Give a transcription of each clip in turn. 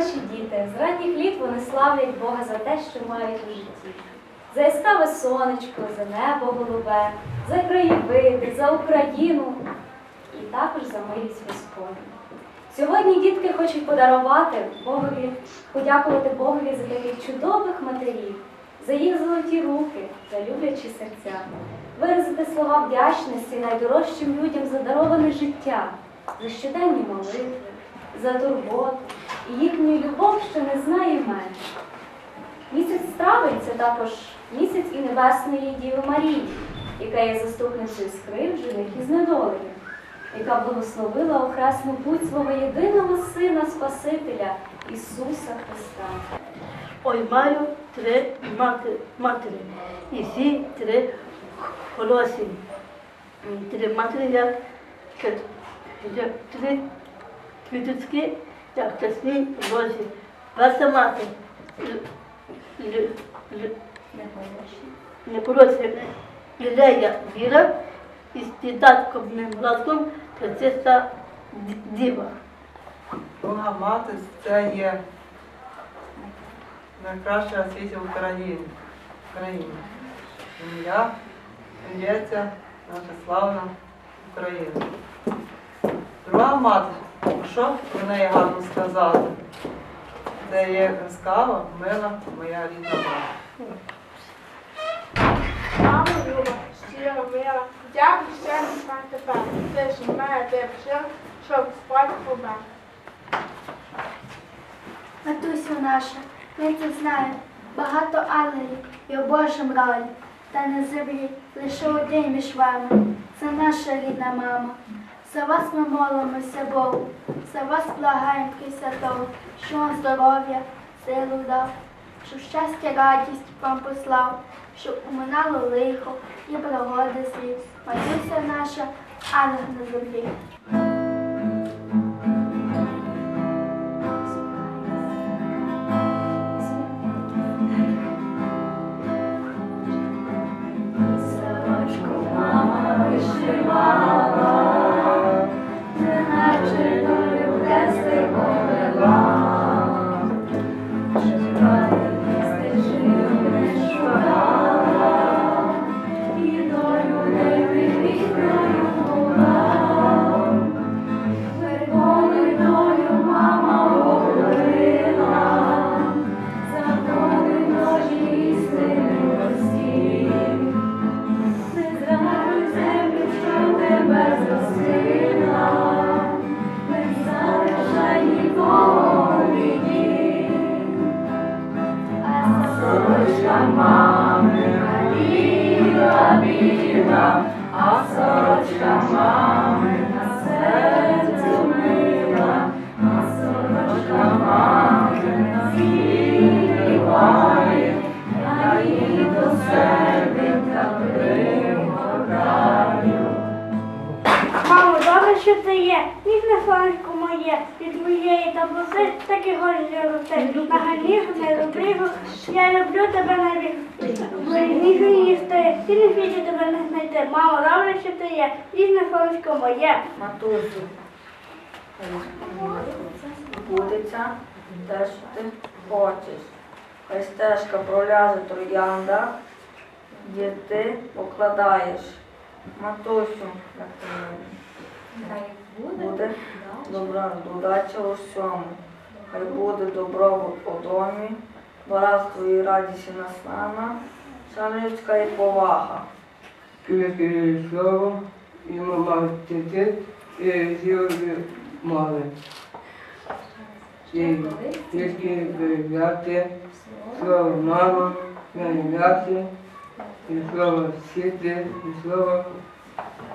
наші діти. З ранніх літ вони славлять Бога за те, що мають у житті. За яскраве сонечко, за небо голубе, за краєвиди, за Україну і також за милість Господню. Сьогодні дітки хочуть подарувати Богові, подякувати Богові за таких чудових матерів, за їх золоті руки, за люблячі серця, виразити слова вдячності найдорожчим людям за дароване життя, за щоденні молитви, за турботу і їхню любов, що не знає меж. Місяць травень це також місяць і Небесної Діви Марії, яка є заступницею скривджених і знедолених, яка благословила охресну путь свого єдиного Сина Спасителя Ісуса Христа. Ой, маю три мати- матері. І всі три хороші. Три матері, як три квіточки, як чесні рожі. Перша мати. Не коротше, Лілея Віра із дідатком Власком причиста діва. Друга мати це є найкраща на світі в Україні. Україні. Ім'я ім'ється наша славна Україна. Друга мати, що про неї гарно сказати? Це є ласкава, мила моя рідна мати. Мамо люба, щиро мила, дякую ще не знаю тепер. Ти ж мене ти вчив, щоб Господь побив. Матусю наша, ми це знаємо, багато ангелів і в Божому ролі, та на землі лише один між вами. Це наша рідна мама. За вас ми молимося Богу, за вас благаємо Святого, що вам здоров'я, силу дав, щоб щастя, радість вам послав, щоб уминало лихо і пригоди світ. Матуся наша, ангел на землі. Мами, біла, біла, а сорочка мами на серцю мила, а сорочка мами на зігріває, а її до що ти є, ніжне сонечко моє, від моєї доброти, так і горі росте. На ганіг, не доброго, я люблю тебе навік. Ніжно ніж ти, ти не світі тебе не знайти. Мамо, добре, що ти є, ніжне сонечко моє. Матусю, будеться те, що ти хочеш. Хай стежка проляже троянда, де ти покладаєш. Матусю, як ти буде. Добра удача у всьому. Хай буде добробут у домі, багатство і радість і наснана, вся людська і повага. Київське слово. І мама тете і зіли мали. Тільки взяти слово мама, не м'яти, і слово сіти, і слово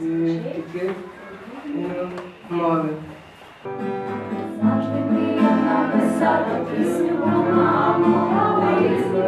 і і. Завжди приємно писати пісню про маму, але різні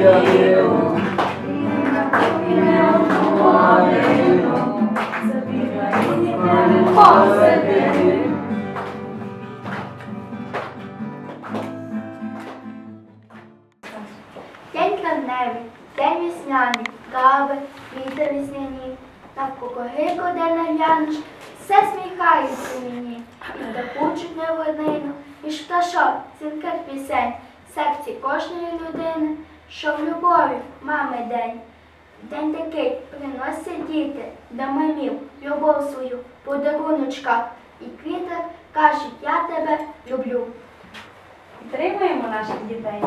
і на кухні не одну годину, забігай і тебе посидив. День день весняний, кави, вітер весняні, на кукурику, де не глянеш, все сміхається мені, і таку чутне водину, і пташок, цілких пісень, серці кожної людини, що в любові мами день. День такий приносять діти до мамів любов свою, подаруночка, і квіти кажуть, я тебе люблю. Підтримуємо наших дітей.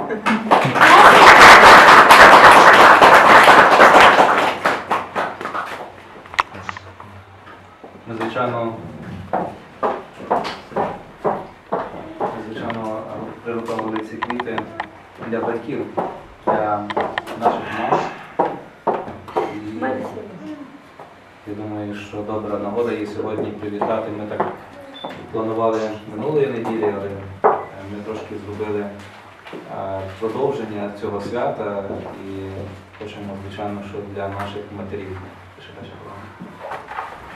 Ми, звичайно, ми, звичайно, приготували ці квіти для батьків, для наших мам. І я думаю, що добра нагода є сьогодні привітати. Ми так планували минулої неділі, але е, ми трошки зробили е, продовження цього свята і хочемо, звичайно, що для наших матерів.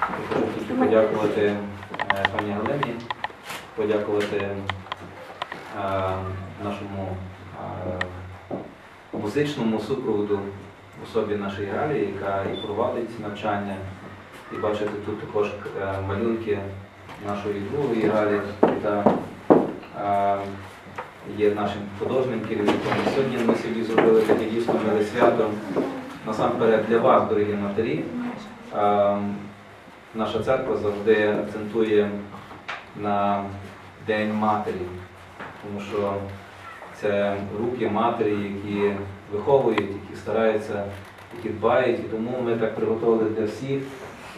Я хочу тільки подякувати е, пані Галині, подякувати нашому музичному супроводу особі нашої Галі, яка і провадить навчання. І бачите тут також е, малюнки нашої другої Галі, яка е, є нашим художнім керівником. Сьогодні ми собі зробили таке дійсно миле свято насамперед для вас, дорогі матері. Е, Наша церква завжди акцентує на День Матері, тому що це руки матері, які виховують, які стараються, які дбають. І тому ми так приготували для всіх.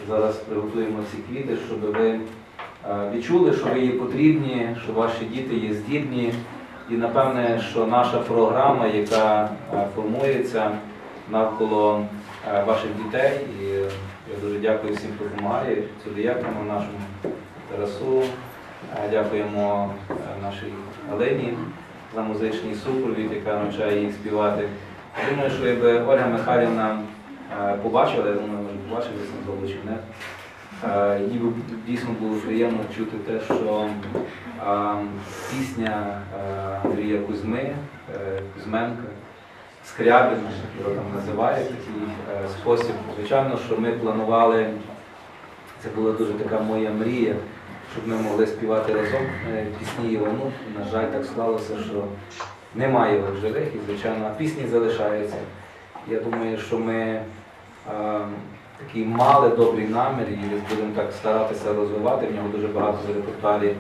Зараз приготуємо ці квіти, щоб ви е, відчули, що ви є потрібні, що ваші діти є здібні. І напевне, що наша програма, яка е, формується навколо е, ваших дітей. І я дуже дякую всім, хто допомагає. Сюди дякуємо нашому Тарасу, дякуємо нашій Олені за музичний супровід, яка навчає їх співати. Думаю, що якби Ольга Михайлівна е, побачила, я думаю, може побачили чи не. Е, дійсно було приємно чути те, що е, пісня Андрія Кузьми, Кузьменка, Скрябин, його там називають такий спосіб. Звичайно, що ми планували, це була дуже така моя мрія, щоб ми могли співати разом пісні Івану. На жаль, так склалося, що немає його в живих і, звичайно, пісні залишаються. Я думаю, що ми такий мали добрий намір і будемо так старатися розвивати. В нього дуже багато в репертуарі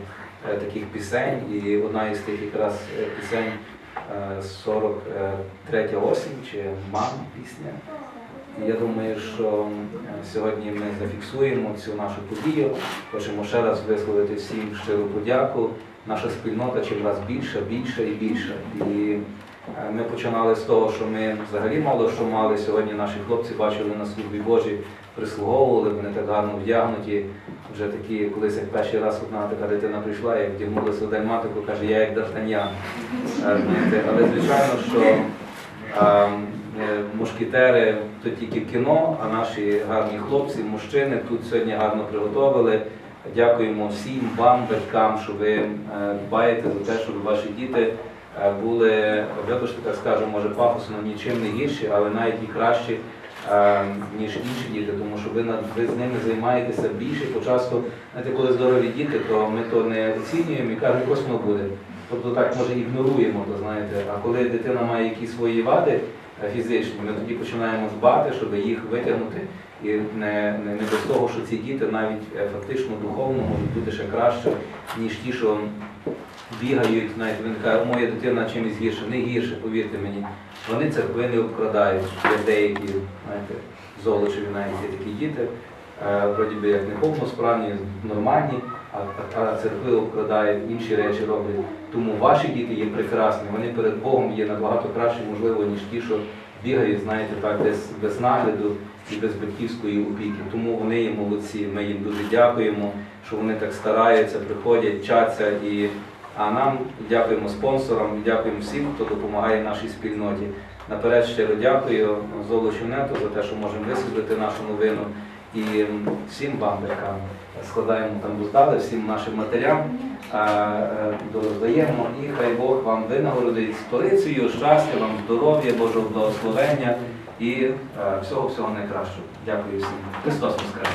е, таких пісень, і одна із тих якраз е, пісень е, 43 осінь чи мам пісня. І я думаю, що е, сьогодні ми зафіксуємо цю нашу подію. Хочемо ще раз висловити всім щиру подяку наша спільнота чим раз більша, більша і більша. І е, ми починали з того, що ми взагалі мало що мали. Сьогодні наші хлопці бачили на службі Божій, прислуговували, вони так гарно вдягнуті. Вже такі, колись як перший раз одна така дитина прийшла, як вдягнулася в дальматику, каже, я як Д'Артаньян. Е, Але звичайно, що е, е, мушкетери то тільки кіно, а наші гарні хлопці, мужчини тут сьогодні гарно приготовили. Дякуємо всім вам, батькам, що ви е, дбаєте за те, щоб ваші діти е, були, вибачте, так скажу, може пафосно нічим не гірші, але навіть і кращі, е, ніж інші діти, тому що ви, ви з ними займаєтеся більше. Почасто, знаєте, коли здорові діти, то ми то не оцінюємо і кажемо, воно буде. Тобто так може ігноруємо, то знаєте. А коли дитина має якісь свої вади е, фізичні, ми тоді починаємо дбати, щоб їх витягнути. І не, не, не без того, що ці діти навіть е, фактично духовно можуть бути ще краще, ніж ті, що бігають, навіть він каже, моя дитина чимось гірше, не гірше, повірте мені. Вони церкви не обкрадають, є деякі, знаєте, золочеві навіть є такі діти, е, вроді би як не повносправні, нормальні, а, а, церкви обкрадають, інші речі роблять. Тому ваші діти є прекрасні, вони перед Богом є набагато краще, можливо, ніж ті, що бігають, знаєте, так, десь без нагляду і без батьківської опіки. Тому вони є молодці. Ми їм дуже дякуємо, що вони так стараються, приходять, вчаться і. А нам дякуємо спонсорам, дякуємо всім, хто допомагає нашій спільноті. Наперед щиро дякую Золочу Нету за те, що можемо висвітлити нашу новину. І всім вам, батькам, складаємо там буздали, всім нашим матерям е, роздаємо. І хай Бог вам винагородить столицею, щастя, вам здоров'я, Божого благословення і е, всього всього найкращого. Дякую всім. Христос Воскрес!